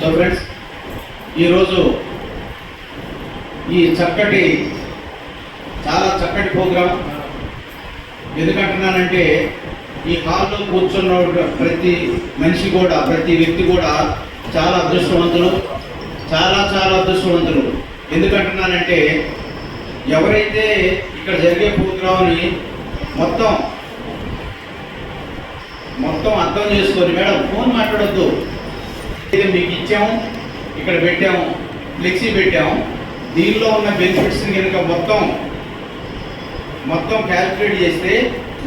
So friends ఈరోజు ఈ చక్కటి చాలా చక్కటి ప్రోగ్రాం. ఎందుకంటున్నానంటే ఈ హాల్లో కూర్చున్న ప్రతి మనిషి కూడా ప్రతి వ్యక్తి కూడా చాలా అదృష్టవంతులు చాలా చాలా అదృష్టవంతులు. ఎందుకంటున్నానంటే ఎవరైతే ఇక్కడ జరిగే ప్రోగ్రామ్ని మొత్తం మొత్తం అర్థం చేసుకొని మేడం ఫోన్ మాట్లాడొద్దు. ఇది మీకు ఇచ్చాము ఇక్కడ పెట్టాము ఫ్లెక్సీ పెట్టాము. దీనిలో ఉన్న బెనిఫిట్స్ కనుక మొత్తం మొత్తం క్యాల్కులేట్ చేస్తే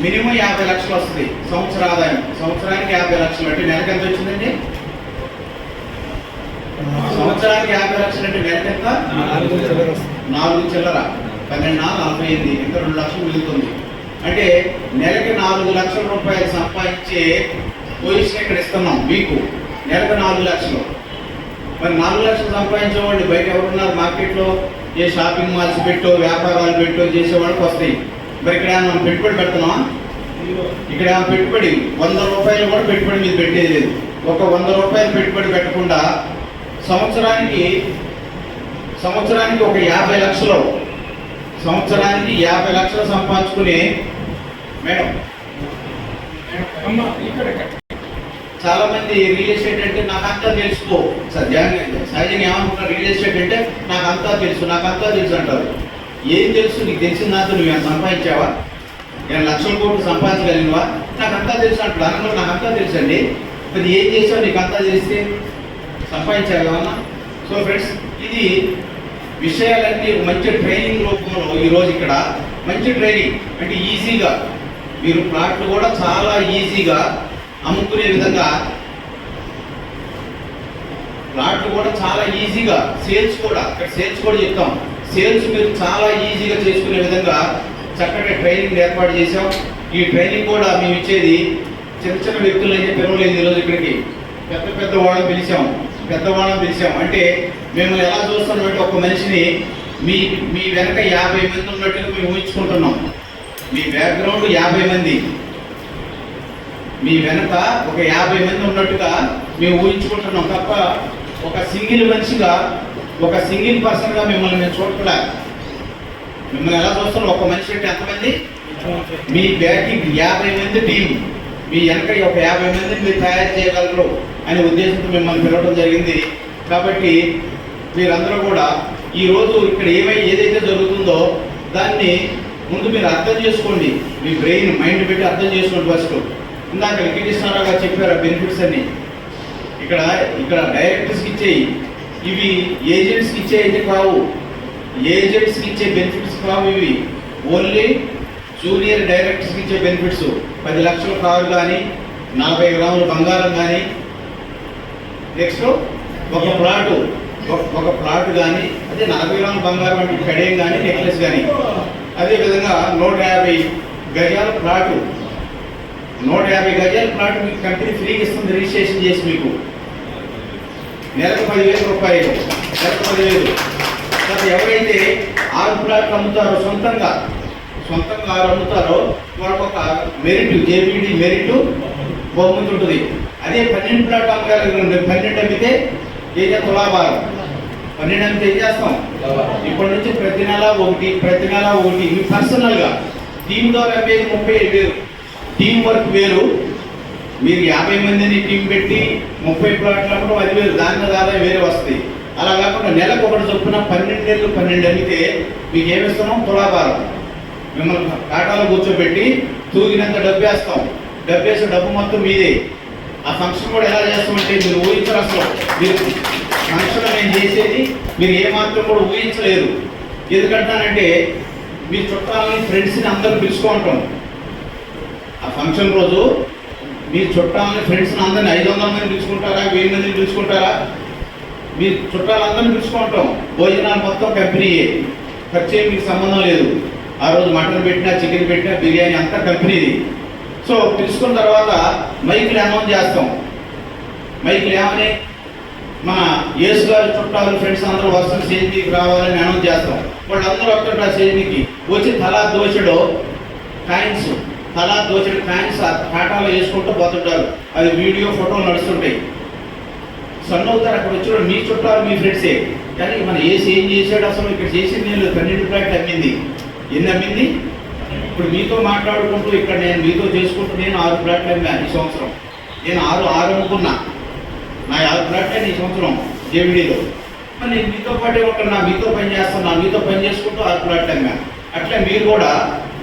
మినిమం యాభై లక్షలు వస్తుంది సంవత్సర ఆదాయం. సంవత్సరానికి యాభై లక్షలు అంటే నెలకు ఎంత వచ్చిందండి? సంవత్సరానికి యాభై లక్షలు అంటే నెలకు ఎంత? నాలుగు చిల్లర పన్నెండు నాలుగు నలభై ఎనిమిది. ఇంకా రెండు లక్షలు మిగులుతుంది. అంటే నెలకి నాలుగు లక్షల రూపాయలు సంపాదించే పొజిషన్ ఇక్కడ ఇస్తున్నాం మీకు. నెలకు నాలుగు లక్షలు. మరి నాలుగు లక్షలు సంపాదించే వాళ్ళు బయట ఎవరున్నారు? మార్కెట్లో ఏ షాపింగ్ మాల్స్ పెట్టో వ్యాపారాలు పెట్టో చేసే వాళ్ళకి వస్తాయి. మరి ఇక్కడ ఏమైనా మనం పెట్టుబడి పెడుతున్నామా ఇక్కడ పెట్టుబడి? వంద రూపాయలు కూడా పెట్టుబడి మీద పెట్టేది లేదు. ఒక వంద రూపాయలు పెట్టుబడి పెట్టకుండా సంవత్సరానికి సంవత్సరానికి ఒక యాభై లక్షలు. సంవత్సరానికి యాభై లక్షలు సంపాదించుకునే మేడం. ఇక్కడ చాలా మంది రియల్ ఎస్టేట్ అంటే నాకు అంతా తెలుసుకో. సహజంగా సహజంగా ఏమనుకుంటారు రియల్ ఎస్టేట్ అంటే నాకు అంతా తెలుసు నాకు అంతా తెలుసు అంటారు. ఏం తెలుసు? నీకు తెలిసిన నాతో నువ్వు సంపాదించావా? నేను లక్షల కోట్లు సంపాదించగలిగినవా? నాకు అంతా తెలుసు అంటాడు అనగా నాకు అంతా తెలుసు అండి. మరి ఏం చేసావు? నీకు అంతా తెలిస్తే సంపాదించావా సో ఫ్రెండ్స్ ఇది విషయాలన్నీ మంచి ట్రైనింగ్ రూపంలో ఈరోజు ఇక్కడ మంచి ట్రైనింగ్ అంటే ఈజీగా మీరు ప్లాట్లు కూడా చాలా ఈజీగా అమ్ముకునే విధంగా ప్లాట్లు కూడా చాలా ఈజీగా సేల్స్ కూడా ఇక్కడ సేల్స్ కూడా చెప్తాం. సేల్స్ మీరు చాలా ఈజీగా చేసుకునే విధంగా చక్కటి ట్రైనింగ్ ఏర్పాటు చేసాం ఈ ట్రైనింగ్ కూడా మేము ఇచ్చేది చిన్న చిన్న వ్యక్తులు అయితే పిలవలేదు ఈరోజు ఇక్కడికి. పెద్ద పెద్ద వాళ్ళని పిలిచాం. పెద్ద వాళ్ళని పిలిచాం. అంటే మేము ఎలా చూస్తున్నామంటే ఒక మనిషిని మీ మీ వెనక యాభై మంది ఉన్నట్టుగా మేము ఊహించుకుంటున్నాం. మీ బ్యాక్గ్రౌండ్ యాభై మంది. మీ వెనక ఒక యాభై మంది ఉన్నట్టుగా మేము ఊహించుకుంటున్నాం. తప్ప ఒక సింగిల్ మనిషిగా ఒక సింగిల్ పర్సన్గా మిమ్మల్ని మేము చూడట్లే మిమ్మల్ని ఎలా చూస్తున్నాం ఒక మనిషి అంటే ఎంతమంది? మీ బ్యాకింగ్ యాభై మంది టీం. మీ వెనక ఒక యాభై మందిని మీరు తయారు చేయగలరు అనే ఉద్దేశంతో మిమ్మల్ని పిలవడం జరిగింది. కాబట్టి మీరందరూ కూడా ఈ రోజు ఇక్కడ ఏమై ఏదైతే జరుగుతుందో దాన్ని ముందు మీరు అర్థం చేసుకోండి. మీ బ్రెయిన్ మైండ్ పెట్టి అర్థం చేసుకోండి ఫస్ట్. ఇందాక వెంకటేశ్వరరావు గారు చెప్పారు బెనిఫిట్స్ అన్ని. ఇక్కడ ఇక్కడ డైరెక్టర్స్కి ఇచ్చేయి ఇవి ఏజెంట్స్కి ఇచ్చే అయితే కావు. ఏజెంట్స్కి ఇచ్చే బెనిఫిట్స్ కావు ఇవి. ఓన్లీ జూనియర్ డైరెక్టర్స్కి ఇచ్చే బెనిఫిట్స్ పది లక్షల కారు కానీ నలభై గ్రాముల బంగారం కానీ నెక్స్ట్ ఒక ప్లాటు ఒక- ప్లాట్ కానీ అదే నలభై గ్రాముల బంగారం అంటే కడియం కానీ నెక్లెస్ కానీ అదే విధంగా నూట యాభై గజాల ప్లాటు నూట యాభై గజాల ప్లాట్ మీకు కంపెనీ ఫ్రీగా ఇస్తుంది రిజిస్ట్రేషన్ చేసి మీకు. నెలకు పదివేల రూపాయలు నెలకు పదివేలు. తర్వాత ఎవరైతే ఆరు ప్లాట్లు అమ్ముతారో సొంతంగా సొంతంగా ఆరు అమ్ముతారో వాళ్ళకు ఒక మెరిట్ జేబీడి మెరిట్ బహుమతి ఉంటుంది అదే పన్నెండు ప్లాట్ అమ్మగలిగిన పన్నెండు అమ్మితే ఏదో తులాభారం పన్నెండు అమ్మితే ఏం చేస్తాం? ఇప్పటి నుంచి ప్రతి నెల ఒకటి ప్రతి నెల ఒకటి. మీ పర్సనల్గా టీం ద్వారా అమ్మేది ముప్పై ఐదు వేలు. టీం వర్క్ వేరు. మీరు యాభై మందిని టీం పెట్టి ముప్పై ప్లాట్లు అప్పుడు అది వేరు దాని మీద ఆదాయం వేరే వస్తాయి. అలా కాకుండా నెలకు ఒకటి చొప్పున పన్నెండు నెలలు పన్నెండు అడిగితే మీకు ఏమిస్తున్నాం తులాభారం. మిమ్మల్ని కాటాలో కూర్చోబెట్టి తూగినంత డబ్బు వేస్తాం. డబ్బు వేసే డబ్బు మొత్తం మీదే. ఆ ఫంక్షన్ కూడా ఎలా చేస్తామంటే మీరు ఊహించరు అసలు. మీరు ఫంక్షన్ మేము చేసేది మీరు ఏమాత్రం కూడా ఊహించలేరు. ఎందుకంటానంటే మీ చుట్టాలని ఫ్రెండ్స్ని అందరూ పిలుచుకుంటాం ఆ ఫంక్షన్ రోజు మీ చుట్టాలని ఫ్రెండ్స్ని అందరిని ఐదు వందల మంది పిలుచుకుంటారా వెయ్యి మందిని పిలుచుకుంటారా? మీ చుట్టాలందరినీ పిలుచుకుంటాం. భోజనాలు మొత్తం కంపెనీయే ఖర్చు మీకు సంబంధం లేదు. ఆ రోజు మటన్ పెట్టినా చికెన్ పెట్టినా బిర్యానీ అంతా కంపెనీది. సో పిలుచుకున్న తర్వాత మైకులు అనౌన్స్ చేస్తాం. మైకులు ఏమని? మన యేసు గారి చుట్టాలు ఫ్రెండ్స్ అందరూ వస్తున్న స్టేజ్ రావాలని అనౌన్స్ చేస్తాం. వాళ్ళందరూ వస్తుంటారు ఆ స్టేజ్ వచ్చి తలా దోషుడు కాయిన్స్. తలా దోచిన ఫ్యాన్స్ ఆ వేసుకుంటూ పోతుంటారు. అది వీడియో ఫోటోలు నడుస్తుంటాయి. సన్ అవుతారు అక్కడ వచ్చిన మీ చుట్టాలు మీ ఫ్రెండ్సే కానీ మన ఏసీ ఏం చేశాడు అసలు? ఇక్కడ చేసింది నేను పన్నెండు ప్లాట్లు అమ్మింది ఎన్ని అమ్మింది ఇప్పుడు మీతో మాట్లాడుకుంటూ ఇక్కడ నేను మీతో చేసుకుంటూ నేను ఆరు ప్లాట్లు అమ్మాను ఈ సంవత్సరం? నేను ఆరు ఆరు అమ్ముకున్నా నా ఆరు ప్లాట్లే ఈ సంవత్సరం జేవిడీలో. మరి నేను మీతో పాటే ఉంటున్నా మీతో పని చేస్తున్నా మీతో పని చేసుకుంటూ ఆరు ప్లాట్లు అమ్మాను అట్లే మీరు కూడా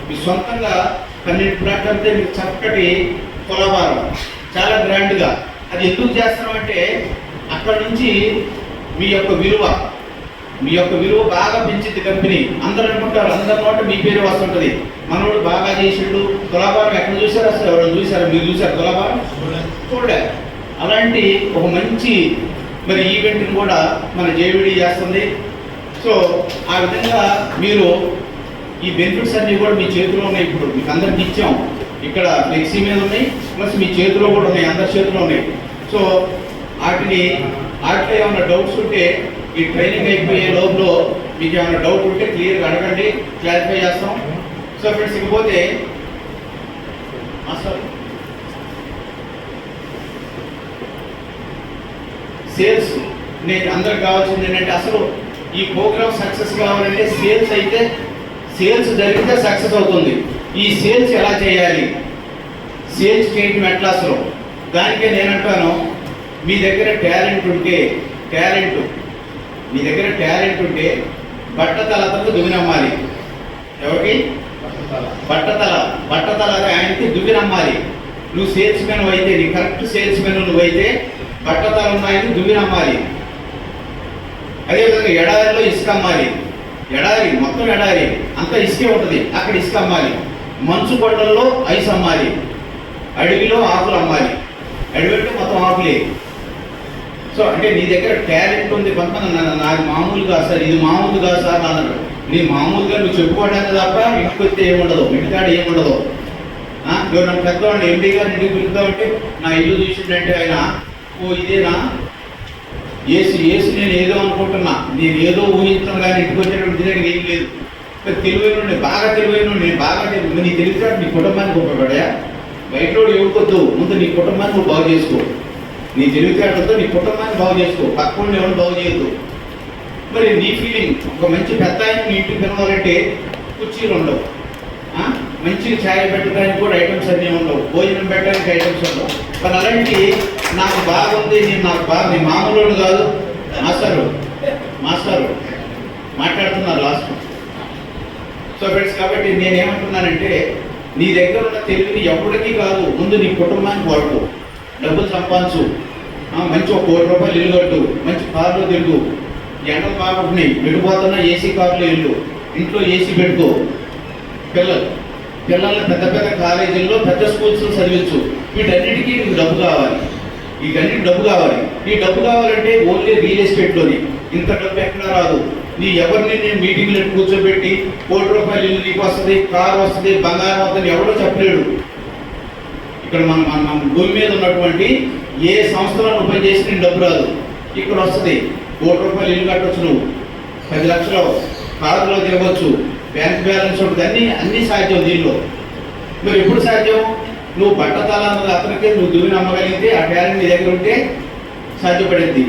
మీ సొంతంగా పన్నెండు ప్లాట్లు మీకు చక్కటి కొలవారం చాలా గ్రాండ్గా. అది ఎందుకు చేస్తున్నామంటే అక్కడ నుంచి మీ యొక్క విలువ మీ యొక్క విలువ బాగా పెంచింది కంపెనీ. అందరూ అనుకుంటారు అందరి నోట మీ పేరు వస్తుంటుంది. మనోడు బాగా చేసిండు. తులాభారం ఎక్కడ చూసారు అసలు ఎవరైనా చూసారా? మీరు చూసారు తులాభారం? చూడలే అలాంటి ఒక మంచి మరి ఈవెంట్ని కూడా మన జేవిడి చేస్తుంది. సో ఆ విధంగా మీరు ఈ బెనిఫిట్స్ అన్నీ కూడా మీ చేతిలో ఉన్నాయి. ఇప్పుడు మీకు అందరికి ఇచ్చాం. ఇక్కడ ఫ్లెక్సీ మీద ఉన్నాయి ప్లస్ మీ చేతిలో కూడా ఉన్నాయి అందరి చేతిలో ఉన్నాయి. సో వాటిని వాటిలో ఏమైనా డౌట్స్ ఉంటే ఈ ట్రైనింగ్ అయిపోయే లోపల మీకు ఏమైనా డౌట్ ఉంటే క్లియర్గా అడగండి క్లారిఫై చేస్తాం. సో ఫ్రెండ్స్ ఇకపోతే సార్ సేల్స్ నేను అందరికి కావాల్సింది ఏంటంటే అసలు ఈ ప్రోగ్రామ్ సక్సెస్ కావాలంటే సేల్స్ అయితే సేల్స్ జరిగితే సక్సెస్ అవుతుంది. ఈ సేల్స్ ఎలా చేయాలి? సేల్స్ చేయటం ఎట్లా అసలు? దానికే నేనంటాను మీ దగ్గర టాలెంట్ ఉంటే టాలెంట్ మీ దగ్గర టాలెంట్ ఉంటే బట్టతలతో దుమినమ్మాలి ఎవరికి? బట్టతల. బట్టతల ఆయనకి దుమినమ్మాలి నువ్వు సేల్స్ మెన్ అయితే నీ కరెక్ట్ సేల్స్ మెన్ నువ్వైతే బట్టతల ఉన్నాయని దుమినమ్మాలి అదేవిధంగా ఎడారిలో ఇసుక అమ్మాలి. ఎడారి మొత్తం ఎడారి. అంతా ఇసుకే ఉంటుంది. అక్కడ ఇసుక అమ్మాలి. మంచు గొడ్డల్లో ఐస్ అమ్మాలి. అడవిలో ఆకులు అమ్మాలి. అడవి మొత్తం ఆకులే. సో అంటే నీ దగ్గర టాలెంట్ ఉంది కొంతమంది నాకు మామూలు కాదు సార్ ఇది మామూలుగా సార్ అన్నాడు నీ మామూలుగా నువ్వు చెప్పుకోవడానికి తప్ప ఇంటికి వస్తే ఏముండదు ఇంటికాడ ఏముండదు ఆ, నన్ను పెద్దవాడిని ఎండి గారు ఇంటికి పిలుద్దామంటే నా ఇల్లు చూసిందంటే ఆయన ఓ ఇదేనా? ఏసు ఏసు నేను ఏదో అనుకుంటున్నా. నేను ఏదో ఊహించడం కానీ ఇంటికి వచ్చేటప్పుడు తినడానికి ఏం లేదు. తెలివైన నేను బాగా తెలివైన నేను బాగా తెలియదు నీ తెలివితే నీ కుటుంబానికి ఉపయోగపడా బయటోడు ఎవరికొద్దు ముందు నీ కుటుంబాన్ని నువ్వు బాగు చేసుకో. నీ తెలివితేటలతో నీ కుటుంబాన్ని బాగు చేసుకో. పక్కన ఎవరు బాగు చేయొద్దు. మరి నీ ఫీలింగ్ ఒక మంచి పెద్ద ఆయన నీ ఇంటికి పిలవాలంటే కుర్చీలు ఉండవు. మంచి మంచిగా ఛాయ్ పెట్టడానికి కూడా ఐటమ్స్ అన్నీ ఉండవు. భోజనం పెట్టడానికి ఐటమ్స్ ఉండవు. మరి అలాంటి నాకు బాగుంది నేను నాకు బాగా నీ మామూలు కాదు. మాస్టరు మాస్టరు మాట్లాడుతున్నారు లాస్ట్ సో ఫ్రెండ్స్ కాబట్టి నేనేమంటున్నానంటే నీ దగ్గర ఉన్న తెలివిని ఎప్పటికీ కాదు ముందు నీ కుటుంబానికి వాడుకో. డబ్బులు సంపాదించు. మంచి ఒక కోటి రూపాయలు ఇల్లు కట్టు. మంచి కారులో తిరుగు. ఎండలు బాగుంటున్నాయి విడిపోతున్న ఏసీ కారులో ఇల్లు. ఇంట్లో ఏసీ పెట్టుకో. పిల్లలు పిల్లల్ని పెద్ద పెద్ద కాలేజీల్లో పెద్ద స్కూల్స్ చదివించు. వీటన్నిటికీ నీకు డబ్బు కావాలి. వీటన్నిటి డబ్బు కావాలి. ఈ డబ్బు కావాలంటే ఓన్లీ రియల్ ఎస్టేట్లోని. ఇంత డబ్బు ఎక్కడ రాదు. నీ ఎవరిని నేను మీటింగ్లో కూర్చోబెట్టి కోటి రూపాయలు ఇల్లు నీకు వస్తుంది కారు వస్తుంది బంగారం వస్తుంది ఎవడో చెప్పలేడు. ఇక్కడ మన మన మన భూమి మీద ఉన్నటువంటి ఏ సంస్థలో నువ్వు పని చేసి నేను డబ్బు రాదు. ఇక్కడ వస్తుంది. కోటి రూపాయలు ఇల్లు కట్టొచ్చు నువ్వు. పది లక్షలు కారులో తిరగవచ్చు బ్యాంక్ బ్యాలెన్స్ ఉంటుంది. అన్ని అన్ని సాధ్యం దీనిలో. మరి ఎప్పుడు సాధ్యం? నువ్వు బట్టతల అన్నది అతనికి నువ్వు దువ్విని అమ్మగలిగితే ఆ టాలెంట్ నీ దగ్గర ఉంటే సాధ్యపడింది.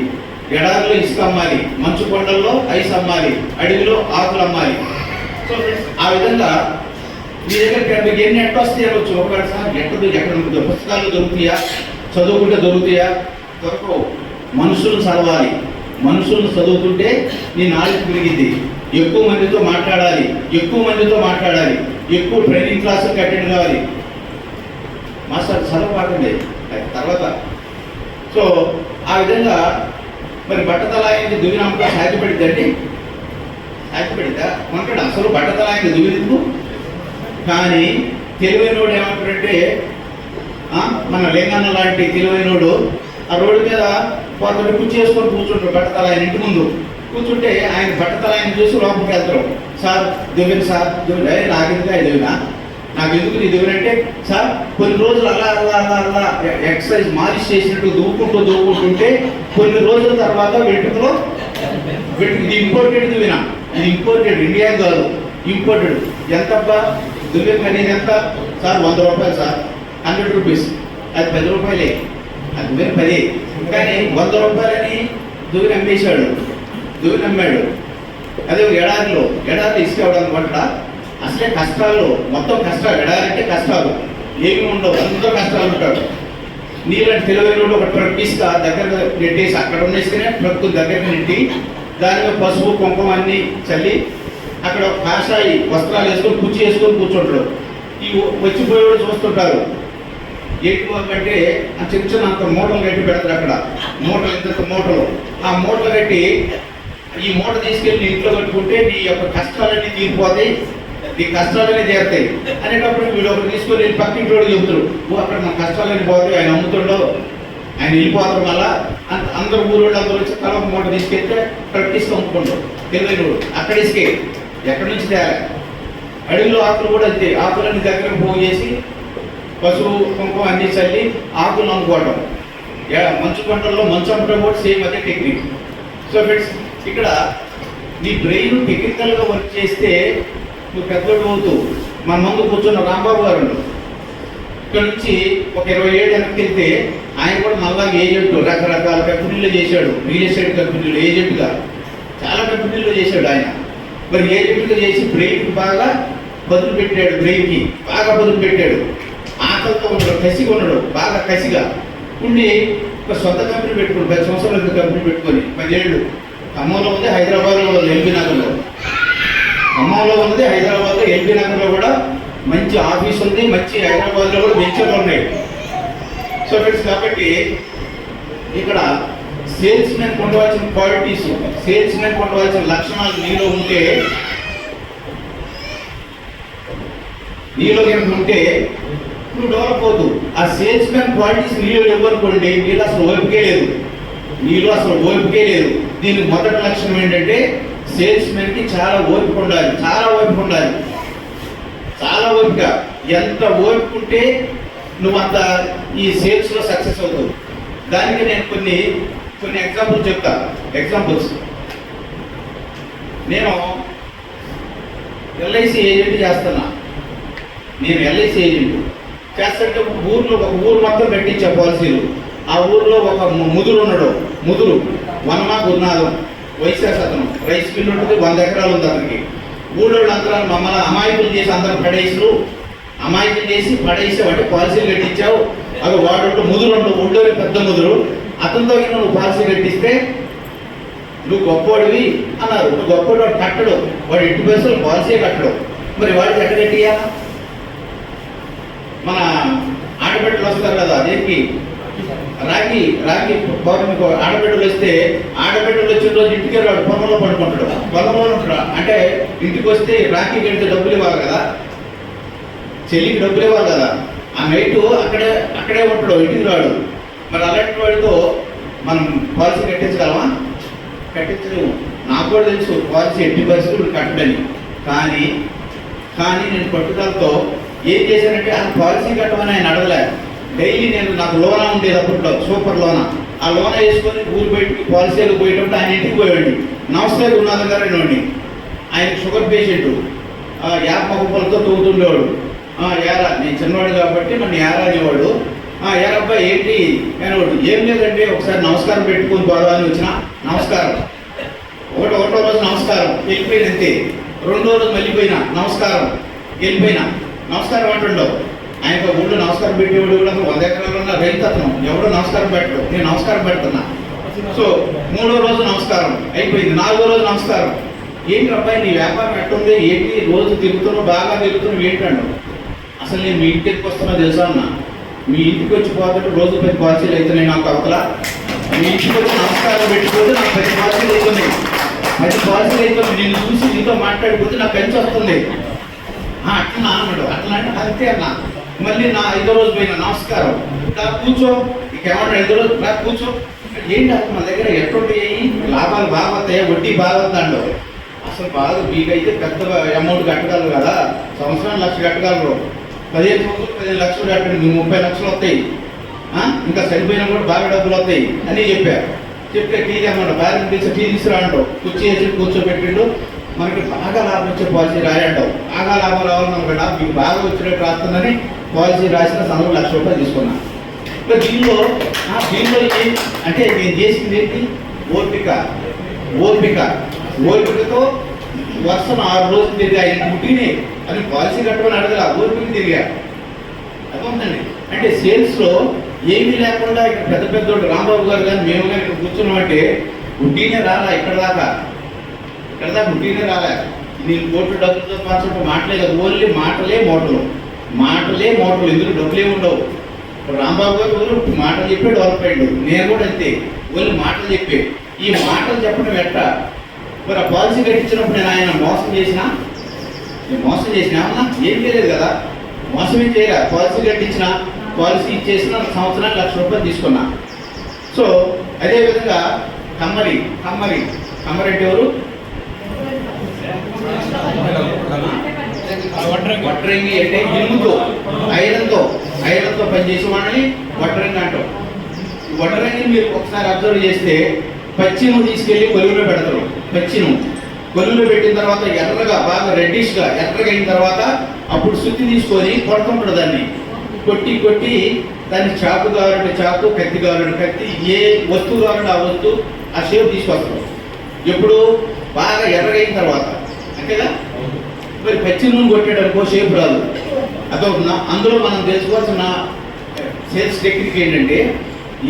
ఎడారిలో ఇసుక అమ్మాలి మంచు కొండల్లో ఐస్ అమ్మాలి అడవిలో ఆకులు అమ్మాలి. సో ఫ్రెండ్స్, ఆ విధంగా మీ దగ్గర మీకు ఎన్ని ఎట్ట వస్తాయి అనొచ్చు ఒకవేళ సార్ ఎక్కడ ఎక్కడ ఉంటుంది? పుస్తకాలు దొరుకుతాయా చదువుకుంటే దొరుకుతాయా? దొరకవు. మనుషులను చదవాలి. మనుషులను చదువుతుంటే నీ నాలెడ్జ్ పెరిగింది ఎక్కువ మందితో మాట్లాడాలి. ఎక్కువ మందితో మాట్లాడాలి. ఎక్కువ ట్రైనింగ్ క్లాసులకు అటెండ్ కావాలి. మాస్టర్ చదవబడండి తర్వాత. సో ఆ విధంగా మరి బట్టతలాయింది అయింది దువ్వినమ్మకం సాధ్యపడిద్దండి సాధ్యపడిద్దా మనకంటే అసలు బట్టతలాయింది దువ్వినందుకు కానీ తెలివైనోడు ఏమంటాడంటే మన లింగన్న లాంటి తెలివైనోడు ఆ రోడ్డు మీద కొంతటి కుర్చీ వేసుకొని కూర్చుంటారు బట్టతల ఆయన ఇంటి ముందు. కూర్చుంటే ఆయన బట్టతల ఆయన చూసి లోపలికి వెళ్తారు సార్ దివ్యన్ సార్ దివ్యన్ "ఏయ్, నాకెందుకు? నాకు ఎందుకు నీ దగ్గర అంటే సార్ కొన్ని రోజులు అలా అలా అలా అలా ఎక్సర్సైజ్ మాలిష్ చేసినట్టు దూకుంటూ దూకుంటుంటే కొన్ని రోజుల తర్వాత వెంట్రుకలో ఇది ఇంపోర్టెడ్ వినా? ఇది ఇంపోర్టెడ్ ఇండియా కాదు ఇంపోర్టెడ్ ఎంతబ్బా? దువ్వే ఖరీదు ఎంత? సార్ వంద రూపాయలు సార్. Hundred rupees. అది పది రూపాయలే. అది మీరు పది. కానీ వంద రూపాయలని దువ్వి అమ్మేశాడు దువ్వి అమ్మాడు అదే ఎడారిలో ఎడారిలో ఇసుక ఇవ్వడానికి అసలే కష్టాలు మొత్తం కష్టాలు ఎడారంటే కష్టాలు. ఏమి ఉండవు అందరూ కష్టాలు ఉంటాడు నీళ్ళని తెలివైన ఒక ట్రక్ ఇస్తా దగ్గర నెట్టేసి అక్కడ ఉండేస్తేనే ట్రక్ దగ్గర నెట్టి దానిలో పసుపు కుంకుమ అన్ని చల్లి అక్కడ ఒక కాషాయి వస్త్రాలు వేసుకొని కుర్చీ వేసుకొని కూర్చుంటాడు ఈ వచ్చిపోయేవాడు చూస్తుంటారు. ఏంటి బాబు అంటే ఆ చిన్న చిన్న అంత మూటలు కట్టి పెడతారు అక్కడ. మూటలు ఇంత మూటలు. ఆ మూటలు కట్టి ఈ మూట తీసుకెళ్ళి ఇంట్లో కట్టుకుంటే నీ యొక్క కష్టాలన్నీ తీరిపోతాయి. నీ కష్టాలనే చేస్తాయి. అనేటప్పుడు వీడు ఒకరు తీసుకొని వెళ్ళి పక్కింటి వాడు చెబుతారు ఓ అక్కడ మన కష్టాలని పోతాయి ఆయన అమ్ముతుండో ఆయన వెళ్ళిపోతారు అలా అంత అందరు ఊరు వాళ్ళు అందరూ వచ్చి తల ఒక మూట తీసుకెళ్తే ప్రకటిస్తూ అమ్ముకుంటారు. తెలియని వాడు అక్కడ ఇసుకే ఎక్కడి నుంచి తేరా అడవిలో ఆకులు కూడా అంతే ఆకులన్నీ దగ్గర పోగు చేసి పశువు కుంకుమ అన్ని చల్లి ఆకులు అమ్ముకోవడం. మంచు పంటల్లో మంచు అమ్మటం కూడా సేమ్ అదే టెక్నిక్. సో ఫ్రెండ్స్ ఇక్కడ నీ బ్రెయిన్ టెక్నికల్గా వర్క్ చేస్తే నువ్వు పెద్దోడు అవుతూ మన ముందు కూర్చున్న రాంబాబు గారు ఇక్కడ నుంచి ఒక ఇరవై ఏడు వెనక్కి వెళ్తే ఆయన కూడా మళ్ళా ఏజెంట్ రకరకాల కంపెనీలు చేశాడు. రియల్ ఎస్టేట్ కంపెనీలు ఏజెంట్గా చాలా కంపెనీలు చేశాడు ఆయన. మరి ఏజెంట్గా చేసి బ్రెయిన్ బాగా బదులు పెట్టాడు బ్రెయిన్కి బాగా బదులు పెట్టాడు. ఆకలితో ఉన్నాడు కసిగా ఉన్నాడు బాగా కసిగా. ఉండి ఒక సొంత కంపెనీ పెట్టుకుని పది సంవత్సరాలు కంపెనీ పెట్టుకొని పదేళ్ళు. ఖమ్మంలో ఉంది హైదరాబాద్లో ఉంది ఎల్బీ నగర్లో. ఖమ్మంలో ఉంది హైదరాబాద్లో ఎల్బీ నగర్లో కూడా మంచి ఆఫీస్ ఉంది మంచి హైదరాబాద్లో కూడా వెంచర్లు ఉన్నాయి. సో ఫ్రెండ్స్ కాబట్టి ఇక్కడ సేల్స్ మ్యాన్ పొందవలసిన క్వాలిటీస్ సేల్స్ మ్యాన్ పొందవలసిన లక్షణాలు నీలో ఉంటే నీలో కనుక ఉంటే నువ్వు డెవలప్ అవుతూ ఆ సేల్స్ మ్యాన్ క్వాలిటీస్ నీలో ఇవ్వనుకోండి నీలో అసలు ఓపికే లేదు. నీలో అసలు ఓపికే లేదు. దీనికి మొదటి లక్షణం ఏంటంటే సేల్స్ చాలా ఓపిక ఉండాలి చాలా ఓపిక ఉండాలి. చాలా ఓపిక. ఎంత ఓపిక ఉంటే నువ్వు అంత ఈ సేల్స్లో సక్సెస్ అవుతావు. దానికి నేను కొన్ని కొన్ని ఎగ్జాంపుల్స్ చెప్తా. ఎగ్జాంపుల్స్. నేను ఎల్ఐసి ఏజెంట్ చేస్తున్నా. నేను ఎల్ఐసి ఏజెంట్. చేస్తుంటే ఊర్లో ఒక ఊరు మొత్తం పెట్టించే పాలసీలు. ఆ ఊర్లో ఒక ముదురు ఉన్నాడు. ముదురు. వనమా గురునాథం వైశాఖ అతను. రైస్ మిల్ ఉంటుంది వంద ఎకరాలు ఉంది అతనికి. ఊళ్ళో అందరూ మమ్మల్ని అమాయకులు చేసి అందరూ పడేసారు. అమాయకులు చేసి పడేసి వాటి పాలసీలు కట్టించావు. అవి వాడు ముదురు ఉండు ఊళ్ళోనే పెద్ద ముదురు. అతనితో నువ్వు పాలసీ కట్టిస్తే నువ్వు గొప్పవాడివి అన్నారు. నువ్వు గొప్పవాడు వాడు కట్టడు. వాడు ఇంటి పైసలు పాలసీ కట్టడు. మరి వాడు ఎట్ట కట్టియా మన ఆడబిడ్డలు వస్తారు కదా అదేంటి? రాగి రాగి పౌర్ణమికి ఆడబిడ్డలు వస్తే ఆడబిడ్డలు వచ్చిన రోజు ఇంటికి వెళ్ళాడు పొలంలో పడుకుంటాడు. పొలంలో ఉంటాడు? అంటే ఇంటికి వస్తే రాఖీ కడితే డబ్బులు ఇవ్వాలి కదా? చెల్లికి డబ్బులు ఇవ్వాలి కదా? ఆ నైట్ అక్కడే అక్కడే ఉంటాడు ఇంటికి రాడు. మరి అలాంటి వాడితో మనం పాలసీ కట్టించగలమా? కట్టించలేము. నాకు కూడా తెలుసు పాలసీ ఎట్టి పరిస్థితులు కట్టడని. కానీ కానీ నేను పట్టుదలతో ఏం చేశానంటే ఆ పాలసీ కట్టమని ఆయన అడగలేదు డైలీ నేను నాకు లోనా ఉండేది అప్పట్లో సూపర్ లోనా. ఆ లోన వేసుకొని ఊరు పెట్టి పాలసీలు పోయేటప్పుడు ఆయన ఇంటికి పోయాడు నమస్తే గురునాథం గారు అనేవాడిని ఆయన షుగర్ పేషెంట్. యాప మొక్కలతో తోగుతుండేవాడు ఏరా నేను చిన్నవాడు కాబట్టి నన్ను ఏరా అనేవాడు. ఏరబ్బా ఏంటి? అనేవాడు. ఏం లేదండి ఒకసారి నమస్కారం పెట్టుకొని పోదాం అని వచ్చిన నమస్కారం. ఒకటి ఒకటో రోజు నమస్కారం. వెళ్ళిపోయిన అంతే. రెండో రోజు మళ్ళీపోయినా నమస్కారం. వెళ్ళిపోయినా. నమస్కారం అంటుండవు. ఆయన ఊళ్ళో నమస్కారం పెట్టేవాడు కూడా వంద ఎకరాలు ఉన్న రైతు అతను. ఎవడో నమస్కారం పెట్టడు. నేను నమస్కారం పెడుతున్నా. సో మూడో రోజు నమస్కారం అయిపోయింది. నాలుగో రోజు నమస్కారం. ఏంటి అబ్బాయి నీ వ్యాపారం ఎట్టుంది? ఏంటి? రోజు తిరుగుతున్నావు బాగా తిరుగుతున్నావు ఏంటండు అసలు నేను మీ ఇంటికి వస్తున్నా తెలుసా అన్న? మీ ఇంటికి వచ్చి పోతే రోజు పది పాలసీలు అవుతున్నాయి నాకు అవతల మీ ఇంటికి వచ్చి నమస్కారం పెట్టుకుంటే నాకు పది పాలసీలు అవుతున్నాయి పది పాలసీలు అవుతున్నాయి నేను చూసి నీతో మాట్లాడిపోతే నాకు పెంచి వస్తుంది అట్లా అన్నాడు. అట్లా అంటే అంతే అన్నా. మళ్ళీ నా ఐదో రోజు పోయిన నమస్కారం. ఇలా కూర్చో. ఇంకేమన్నా ఐదో రోజు ఇలా కూర్చో. ఏంటి అసలు మన దగ్గర ఎట్లుంటాయి లాభాలు బాగా వస్తాయి? వడ్డీ బాగా వద్దండు అసలు బాగా మీకైతే పెద్ద అమౌంట్ కట్టగలరు కదా. సంవత్సరం లక్ష కట్టగలరు. పదిహేను సంవత్సరాలు పదిహేను లక్షలు కట్టండి. మీకు ముప్పై లక్షలు వస్తాయి. ఇంకా చనిపోయినా కూడా బాగా డబ్బులు వస్తాయి అని చెప్పారు చెప్తే టీ తెమ్మండు భార్య తీసి టీ తీసుకురాడు కుర్చీ వేసి కూర్చోబెట్టిండు. మనకి బాగా లాభం వచ్చే పాలసీ రాయంటావు బాగా లాభం రావాలనుకుంటా మీకు బాగా వచ్చినట్టు రాస్తుందని పాలసీ రాసిన సంవత్సరం లక్ష రూపాయలు తీసుకున్నాను ఇప్పుడు దీనిలో దీనిలో అంటే నేను చేసింది ఏంటి? ఓపిక ఓపిక ఓపికతో వర్షం ఆరు రోజులు తిరిగా ఆయన పుట్టినే అని పాలసీ కట్టమని అడగల. ఓపిక తిరిగా. అర్థమవుతుందండి? అంటే సేల్స్లో ఏమీ లేకుండా ఇక్కడ పెద్ద పెద్ద రాంబాబు గారు కానీ మేము కానీ ఇక్కడ కూర్చున్నామంటే వడ్డీనే రాలా ఇక్కడ దాకా. ఇక్కడ దాకా ఉడ్డీనే రాలా. నేను కోట్లు డబ్బులతో పంచడం మాటలే కదా ఓన్లీ మాటలే మోటలు మాటలే మోటలు ఎందుకు డబ్బులు ఉండవు. ఇప్పుడు రాంబాబు గారు మాటలు చెప్పే డెవలప్ అయ్యాడు. నేను కూడా అంతే. ఓన్లీ మాటలు చెప్పే. ఈ మాటలు చెప్పడం ఎట్ట? మరి ఆ పాలసీ కట్టించినప్పుడు నేను ఆయన మోసం చేసినా? నేను మోసం చేసిన? ఏం చేయలేదు కదా. మోసం ఏం చేయలే. పాలసీ కట్టించిన పాలసీ ఇచ్చేసిన సంవత్సరానికి లక్ష రూపాయలు తీసుకున్నా. సో అదేవిధంగా కమ్మరి కమ్మరి కమ్మరెడ్డి ఎవరు? వడ్రంగి అంటే ఇనుముతో ఐరన్తో ఐరన్తో పనిచేసే వాళ్ళని వడ్రంగి అంటాం వడ్రంగిని మీరు ఒకసారి అబ్జర్వ్ చేస్తే పచ్చిను తీసుకెళ్ళి కొలువులో పెడతారు పచ్చిను కొలువులో పెట్టిన తర్వాత ఎర్రగా బాగా రెడ్డిష్గా ఎర్రగా అయిన తర్వాత అప్పుడు సుత్తి తీసుకొని కొడుతుంటాడు దాన్ని కొట్టి కొట్టి దాన్ని చాకు కావాలంటే చాకు కత్తి కావాలంటే కత్తి ఏ వస్తువు కావాలంటే ఆ వస్తువు ఆ షేప్ తీసుకొస్తాం ఎప్పుడు బాగా ఎర్రగైన తర్వాత అంతేగా మరి పచ్చి నూనె కొట్టేటనుకో షేప్ రాదు. అదొకటి అందులో మనం తెలుసుకోవాల్సిన సేల్స్ టెక్నిక్ ఏంటంటే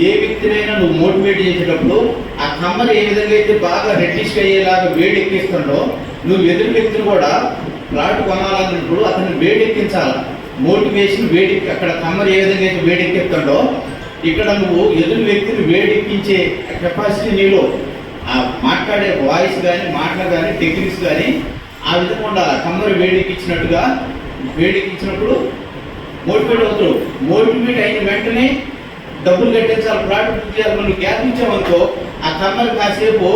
ఏ వ్యక్తినైనా నువ్వు మోటివేట్ చేసేటప్పుడు ఆ కమ్మర్ ఏ విధంగా అయితే బాగా రెడ్డిష్ అయ్యేలాగా వేడెక్కిస్తుండో నువ్వు ఎదురు వ్యక్తిని కూడా ప్లాట్ కొనాలన్నప్పుడు అతన్ని వేడెక్కించాలి మోటివేషన్ వేడి అక్కడ కమ్మర్ ఏ విధంగా అయితే వేడెక్కిస్తుండో ఇక్కడ నువ్వు ఎదురు వ్యక్తిని వేడెక్కించే కెపాసిటీ నీలో. ఆ మాట్లాడే వాయిస్ కానీ మాటలు కానీ టెక్నిక్స్ కానీ ఆ విధంగా ఉండాలి. కమ్మరి వేడెక్కించినట్టుగా వేడెక్కించినప్పుడు మోటివేట్ అవుతాడు మోటివేట్ అయిన వెంటనే డబ్బులు కట్టించాలి ప్లాట్ బుక్ చేయాలి మనం గ్యాప్ ఇచ్చామనుకో ఆ కమ్మరి కాసేపు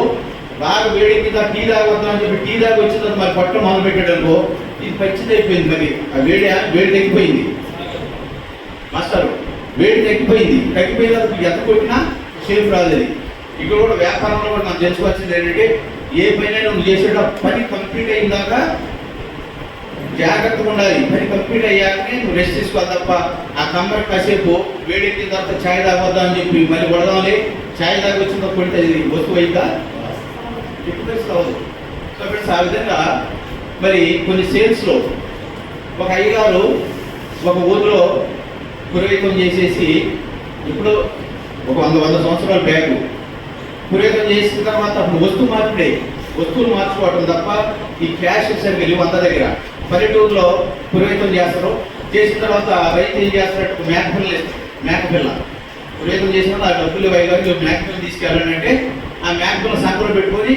బాగా వేడెక్కిందా టీ తాగొద్దాం అని చెప్పి టీ దాకా వచ్చిన తర్వాత మరి పట్టం మొదలు పెట్టాడనుకో ఇది పచ్చిది అయిపోయింది మరి. ఆ వేడి వేడి తగ్గిపోయింది. మాస్టర్ వేడి తగ్గిపోయింది. తగ్గిపోయిన తర్వాత ఎంత కొట్టినా సేఫ్ రాదు ఇక్కడ కూడా వ్యాపారంలో కూడా నాకు తెలుసుకోవాల్సింది ఏంటంటే ఏ పైన నువ్వు చేసేట పని కంప్లీట్ అయిన దాకా జాగ్రత్తగా ఉండాలి. పని కంప్లీట్ అయ్యాకనే నువ్వు రెస్ట్ తీసుకోవాలి తప్ప ఆ కమ్మర్ కాసేపు వేడెక్కిన తర్వాత ఛాయ్ తాగొద్దా అని చెప్పి మళ్ళీ కొడదాంలే ఛాయ్ తాగి వచ్చిన తర్వాత అది వస్తువు అయిందా ఎప్పుడు తెలుసుకోవాలి సో ఫ్రెండ్స్ ఆ విధంగా మరి కొన్ని సేల్స్లో ఒక అయ్యగారు ఒక ఊరిలో పురవీకం చేసేసి ఇప్పుడు ఒక వంద వంద సంవత్సరాల బ్యాగ్ పురోహితం చేసిన తర్వాత అప్పుడు వస్తువు మార్పిడే వస్తువులు మార్చుకోవటం తప్ప ఈ క్యాష్ సరిగ్గా లేవు అంత దగ్గర. పల్లెటూరులో పురోహితం చేస్తారు. చేసిన తర్వాత రైతు ఏం చేస్తారంటే మేకపిల్ల మేకపిల్ల పురోహితం చేసిన ఆ డబ్బులు వైగారు మేకపిల్ల తీసుకెళ్ళాలంటే ఆ మేకపిల్ల సంకలో పెట్టుకొని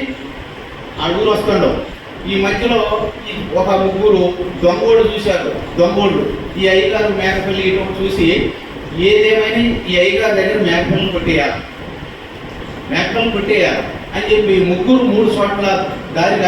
ఆ ఊరు ఈ మధ్యలో ఒక ముగ్గురు దొంగోళ్ళు చూశారు. దొంగోళ్ళు. ఈ అయ్యగారు మేకపల్లి ఇటు చూసి ఏదేమైనా ఈ అయ్యగారి దగ్గర మేకపిల్లని కొట్టేయాలి. మేకలు కొట్టేయాలి. అని చెప్పి ముగ్గురు మూడు చోట్ల దారి